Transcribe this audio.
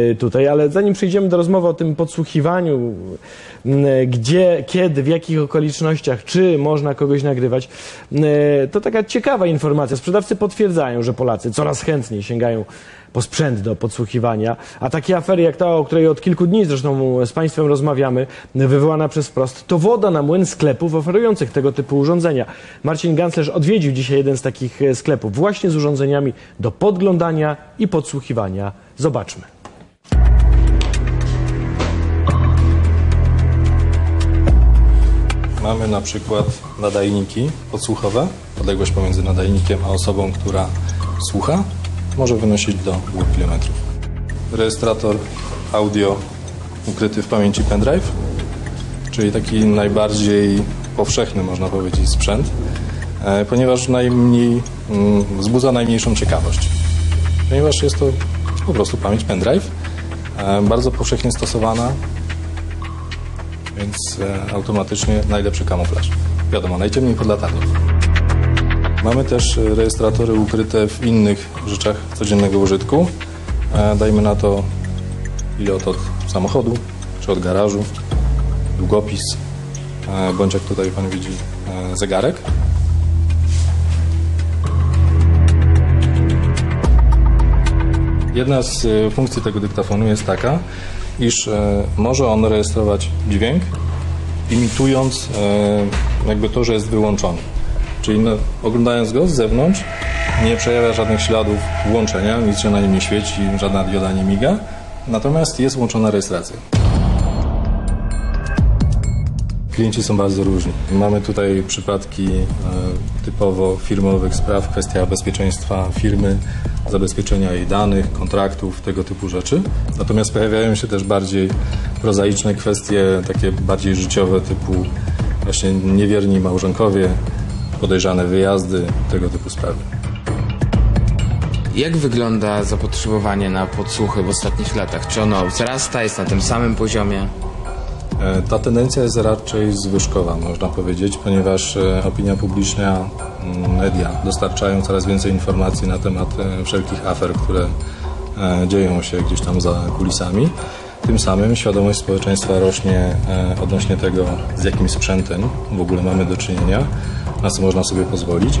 y, tutaj, ale zanim przejdziemy do rozmowy o tym podsłuchiwaniu, m, gdzie, kiedy, w jakich okolicznościach, czy można kogoś nagrywać, m, to taka ciekawa informacja. Sprzedawcy potwierdzają, że Polacy coraz chętniej sięgają po sprzęt do podsłuchiwania, a takie afery jak ta, o której od kilku dni zresztą z Państwem rozmawiamy, wywołana przez Wprost, to woda na młyn sklepów oferujących tego typu urządzenia. Marcin Ganclerz odwiedził dzisiaj jeden z takich sklepów właśnie z urządzeniami do podglądania i podsłuchiwania. Zobaczmy. Mamy na przykład nadajniki podsłuchowe. Odległość pomiędzy nadajnikiem a osobą, która słucha, może wynosić do 2 km. Rejestrator audio ukryty w pamięci pendrive, czyli taki najbardziej powszechny, można powiedzieć, sprzęt, e, ponieważ najmniej, mm, wzbudza najmniejszą ciekawość. Ponieważ jest to po prostu pamięć pendrive, e, bardzo powszechnie stosowana, więc e, automatycznie najlepszy kamuflaż. Wiadomo, najciemniej pod latarnią. Mamy też e, rejestratory ukryte w innych rzeczach codziennego użytku. E, Dajmy na to pilot od samochodu czy od garażu, długopis, bądź jak tutaj Pan widzi, zegarek. Jedna z funkcji tego dyktafonu jest taka, iż e, może on rejestrować dźwięk, imitując e, jakby to, że jest wyłączony. Czyli no, oglądając go z zewnątrz nie przejawia żadnych śladów włączenia, nic się na nim nie świeci, żadna dioda nie miga, natomiast jest włączona rejestracja. Klienci są bardzo różni. Mamy tutaj przypadki e, typowo firmowych spraw, kwestia bezpieczeństwa firmy, zabezpieczenia jej danych, kontraktów, tego typu rzeczy. Natomiast pojawiają się też bardziej prozaiczne kwestie, takie bardziej życiowe, typu właśnie niewierni małżonkowie, podejrzane wyjazdy, tego typu sprawy. Jak wygląda zapotrzebowanie na podsłuchy w ostatnich latach? Czy ono wzrasta, jest na tym samym poziomie? E, Ta tendencja jest raczej zwyżkowa, można powiedzieć, ponieważ e, opinia publiczna, media dostarczają coraz więcej informacji na temat e, wszelkich afer, które dzieją się gdzieś tam za kulisami. Tym samym świadomość społeczeństwa rośnie odnośnie tego, z jakim sprzętem w ogóle mamy do czynienia, na co można sobie pozwolić.